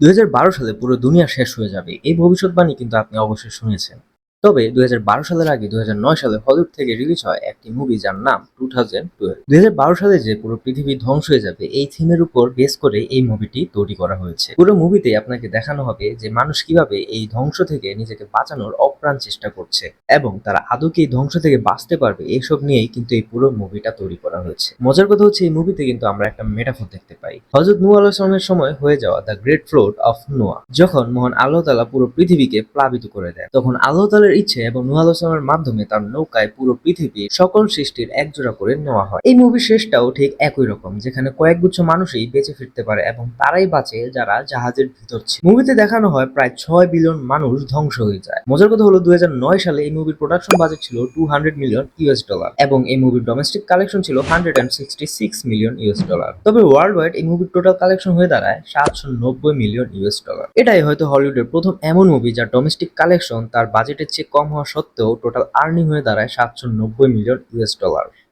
দুই সালে পুরো দুনিয়া শেষ হয়ে যাবে, এই ভবিষ্যৎবাণী কিন্তু আপনি অবশ্যই শুনেছেন। তবে দুই হাজার বারো সালের আগে দুই সালে হলিউড থেকে রিলিজ হয় একটি মুভি যার নাম টু থাউজেন্ড সালে যে পুরো পৃথিবী ধ্বংস হয়ে যাবে, এই থিমের উপর বেস করে এই মুভিটি তৈরি করা হয়েছে। পুরো মুভিতে আপনাকে দেখানো হবে যে মানুষ কীভাবে এই ধ্বংস থেকে নিজেকে বাঁচানোর অপ্রাণ চেষ্টা করছে এবং তারা আদৌ কি এই ধ্বংস থেকে বাঁচতে পারবে এইসব নিয়েই কিন্তু এই পুরো মুভিটা তৈরি করা হয়েছে। মজার কথা হচ্ছে, এই মুভিতে কিন্তু আমরা একটা মেটাফোর দেখতে পাই। হজরত নূ আলাইসলামের সময় হয়ে যাওয়া the great flood of Noah যখন মহান আল্লাহ তালা পুরো পৃথিবীকে প্লাবিত করে দেয় তখন আল্লাহ তালার ইচ্ছে এবং নূহ আলাইসলামের মাধ্যমে তার নৌকায় পুরো পৃথিবী সকল সৃষ্টির একজোড়া করে নেওয়া হয়। এই মুভির শেষটাও ঠিক একই রকম, যেখানে কয়েকগুচ্ছ মানুষই বেঁচে ফিরতে পারে এবং তারাই বাঁচে যারা জাহাজের ভিতর ছিল। মুভিতে দেখানো হয় প্রায় ছয় বিলিয়ন মানুষ ধ্বংস হয়ে যায়। মজার কথা হলো দুই সালে এই মুভির প্রোডাকশন বাজেট ছিল two hundred million US dollar এবং এই মুভির ডোমেস্টিক কালেকশন ছিল hundred and sixty six million US dollar তবে ওয়ার্ল্ড ওয়াইড এই মুভির টোটাল কালেকশন হয়ে দাঁড়ায় সাতশো নব্বই মিলিয়ন ইউএস ডলার এটাই হয়তো হলিউডের প্রথম এমন মুভি যার ডোমেস্টিক কালেকশন তার বাজেটের চেয়ে কম হওয়া সত্ত্বেও টোটাল আর্নিং হয়ে দাঁড়ায় সাতশো নব্বই মিলিয়ন ইউএস ডলার